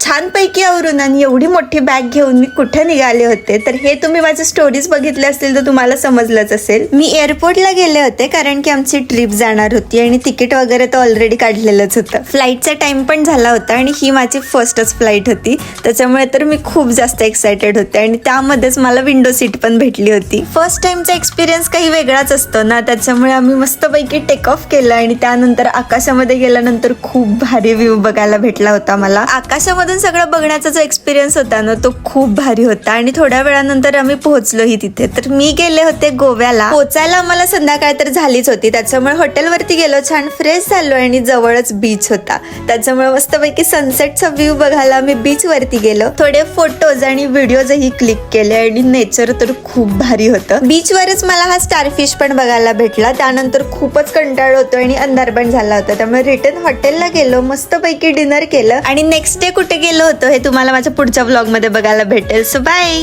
छानपैकी आवरून आणि एवढी मोठी बॅग घेऊन मी कुठे निघाले होते? तर हे तुम्ही माझे स्टोरीज बघितले असतील तर तुम्हाला समजलंच असेल. मी एअरपोर्टला गेले होते कारण की आमची ट्रिप जाणार होती आणि तिकीट वगैरे तर ऑलरेडी काढलेलंच होतं. फ्लाईटचा टाइम पण झाला होता आणि ही माझी फर्स्टच फ्लाईट होती. त्याच्यामुळे तर मी खूप जास्त एक्सायटेड होते आणि त्यामध्येच मला विंडो सीट पण भेटली होती. फर्स्ट टाइमचा एक्सपिरियन्स काही वेगळाच असतो ना त्याच्यामुळे आम्ही मस्तपैकी टेक ऑफ केलं आणि त्यानंतर आकाशामध्ये गेल्यानंतर खूप भारी व्ह्यू बघायला भेटला होता मला. आकाशामध्ये मधून सगळं बघण्याचा जो एक्सपिरियन्स होता ना तो खूप भारी होता. आणि थोड्या वेळानंतर आम्ही पोहोचलोही तिथे. तर मी गेले होते गोव्याला. पोचायला आम्हाला संध्याकाळ तर झालीच होती. त्याच्यामुळे हॉटेलवरती गेलो छान फ्रेश झालो आणि जवळच बीच होता. त्याच्यामुळे मस्तपैकी सनसेटचा व्ह्यू बघायला आम्ही बीच वरती गेलो. थोडे फोटोज आणि व्हिडिओजही क्लिक केले आणि नेचर तर खूप भारी होतं. बीचवरच मला हा स्टारफिश पण बघायला भेटला. त्यानंतर खूपच कंटाळ होतो आणि अंधार पण झाला होता. त्यामुळे रिटर्न हॉटेलला गेलो मस्तपैकी डिनर केलं. आणि नेक्स्ट डे कुठे गेलो होतो. हे तुम्हाला माझ्या पुढच्या ब्लॉगमध्ये बघायला भेटेल. So bye